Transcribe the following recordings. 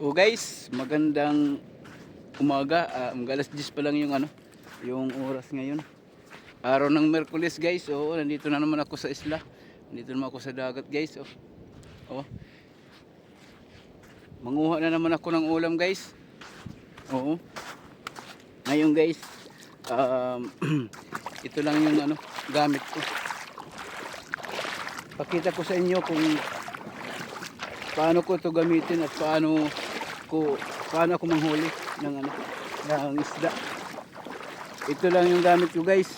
O guys, magandang umaga. Ah, mga alas 10 pa lang yung ano, yung oras ngayon. Araw ng Merkulis guys. Oo, nandito na naman ako sa isla. Nandito naman ako sa dagat guys. Oh. Oh. Manguha na naman ako ng ulam guys. Oo. Ngayon guys, um, ito lang yung ano, gamit ko. Pakita ko sa inyo kung paano ko ito gamitin at paano ko paano ako manghuli ng ano ng isda. Ito lang yung gamit ko guys.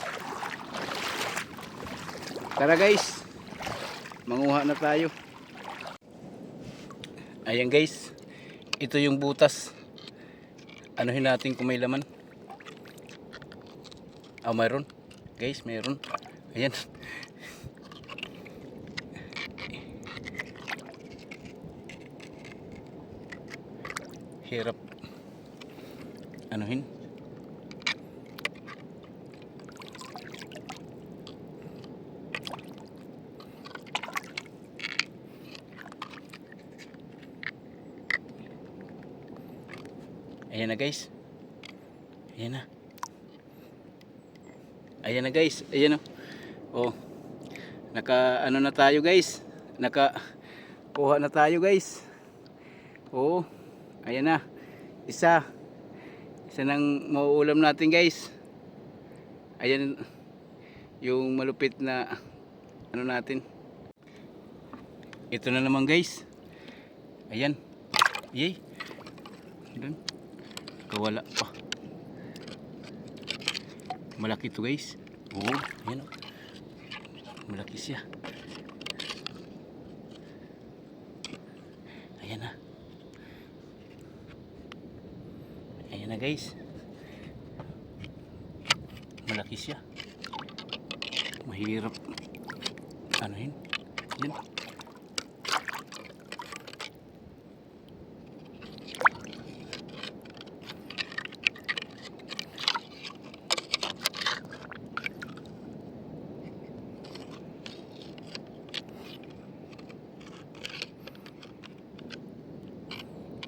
Tara guys. Manguha na tayo. Ayan guys. Ito yung butas. Anuhin natin kung may laman. Ah, mayroon. Guys, mayroon. Ayan. Hirap. Anuhin. Ayan na guys. Ayan na. Ayan na guys. Ayan o. Oh. Naka ano na tayo guys. Naka kuha na tayo guys. Oo. Ayan na. Isa. Isa nang mauulam natin guys. Ayan yung malupit na ano natin. Ito na naman guys. Ayan. Yay. Doon. Kawala pa. Malaki to guys. Oo. Ayan o. Malaki siya. Ayan na. Ayan na guys. Malaki siya. Mahirap. Ano yun? Yan.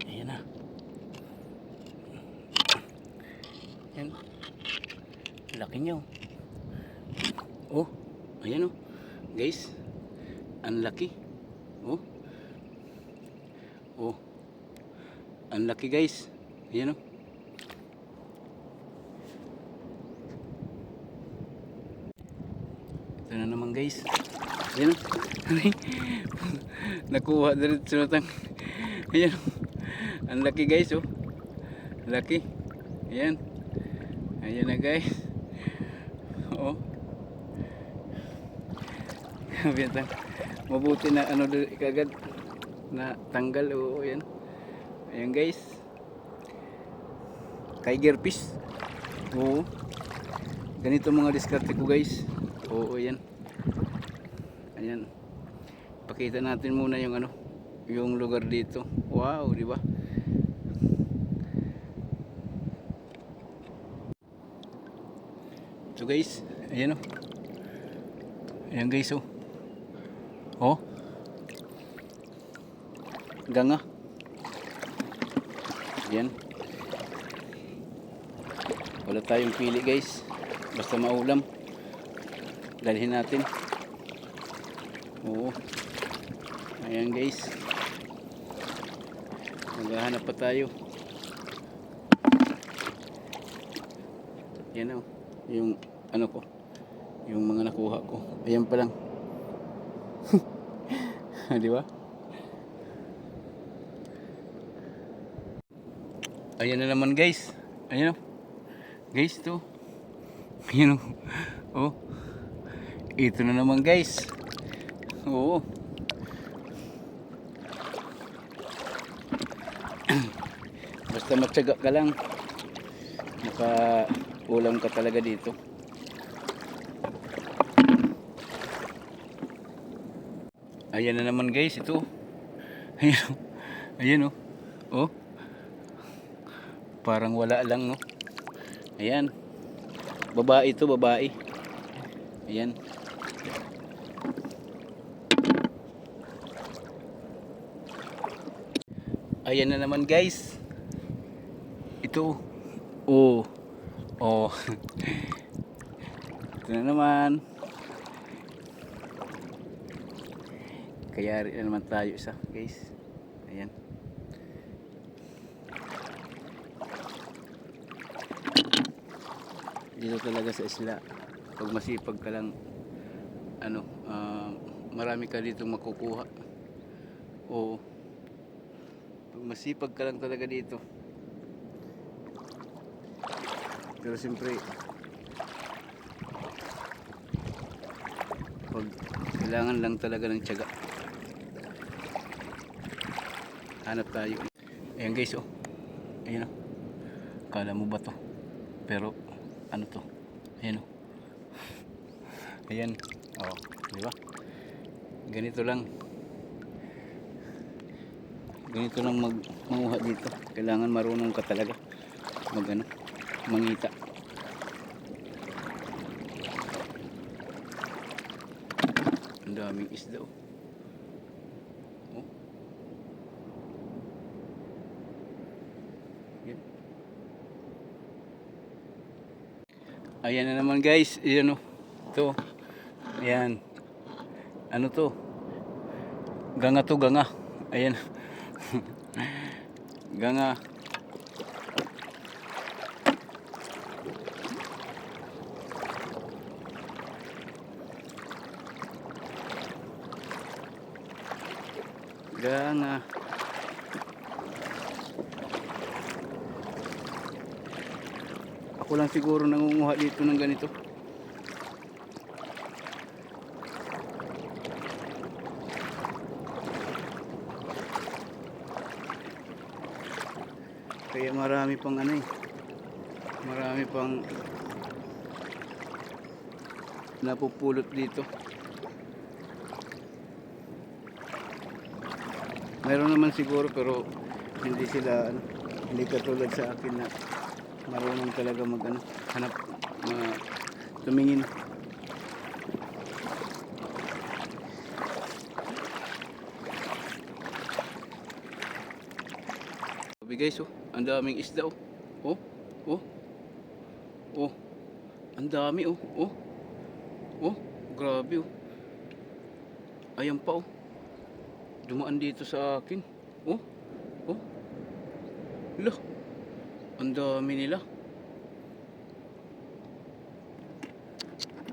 Ayan na. Yan. Niya oh. Ayan oh. Guys, ang laki. Oh. Oh. Ang laki guys. Ayan oh. Ito na naman guys. Ayan oh. Nakuha na rin sunotang. Ayan oh. Ang laki guys oh. Laki. Ayan. Ayan na guys. Oo. Bintang. Mabuti na ano kagad na tanggal oo yan. Ayan guys. Tiger fish. Oo. Ganito mga diskarte ko guys. Oo yan. Ayan. Pakita natin muna yung ano, yung lugar dito. Wow, di ba? So guys, ayan o. Ayan guys o. Oh. Ganga. Ayan. Wala tayong pili guys. Basta maulam. Dalhin natin. Oo. Ayan guys. Maghahanap pa tayo. Yan o yung ano ko yung mga nakuha ko ayan pa lang di ba? Ayan na naman guys. Ayan o guys to ayan o oh. Ito na naman guys. Oo. Basta matyaga ka lang. Maka ulam ka talaga dito ayan na naman guys ito ayan o ayan o oh parang wala lang no ayan babae ito babae ayan Ayan na naman guys. Ito. Oh. Oh. Ito na naman. Kaya rin na naman tayo isa guys. Ayan. Dito talaga sa isla. Pag masipag ka lang, ano, ah, marami ka dito makukuha. Oo. Pag masipag ka lang talaga dito. Pero siyempre, pag kailangan lang talaga ng tiyaga. Hanap tayo. Ayan guys, oh. Ayan oh. Kala mo ba to? Pero, ano to? Ayan oh. Ayan. Oh, di ba? Ganito lang. Ganito lang mag manguha dito. Kailangan marunong ka talaga mag ano, mangita. Ang daming isda oh. Ayan na naman guys. Ayan oh. Ito. Ayan. Ano to? Ganga to, ganga. Ayan. ganga. Ganga. Ako lang siguro nangunguha dito ng ganito. Kaya marami pang ano eh. Marami pang napupulot dito. Meron naman siguro pero hindi sila ano, hindi katulad sa akin na marunong talaga mag ano, hanap mga tumingin. Sabi guys, oh, ang daming isda oh. Oh, oh. Oh. Ang dami oh. Oh. Oh, grabe oh. Ayan pa oh. Dumaan dito sa akin. Oh. Oh. Lah. Ang dami nila.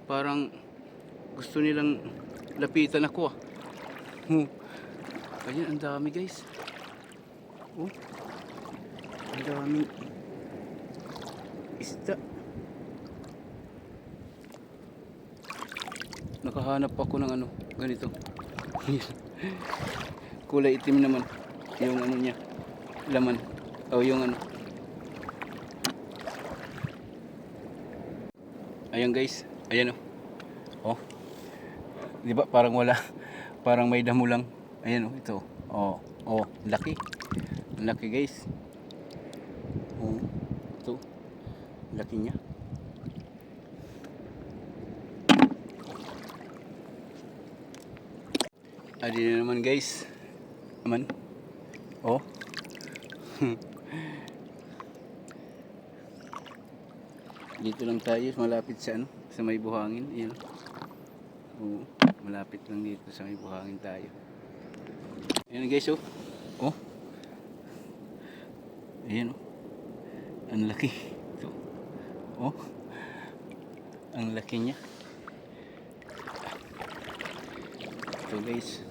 Parang gusto nilang lapitan ako ah. Oh. Ayan, ang dami guys. Oh. Ang daming isda. Nakahanap ako ng ano, ganito. Kulay itim naman yung ano niya, laman. O yung ano. Ayan guys, ayan oh. Oh. 'Di ba parang wala, parang may damo lang. Ayan oh, ito. Oh, oh, laki. Laki guys. Oh, ito. Laki niya. Adi na naman guys. Aman. Oh. Dito lang tayo, malapit sa ano, sa may buhangin. Ayan. Oo, malapit lang dito sa may buhangin tayo. Ayan guys, oh. Oh. Ayan, oh. Ang laki. Ito. Oh. Ang laki niya. Ito guys.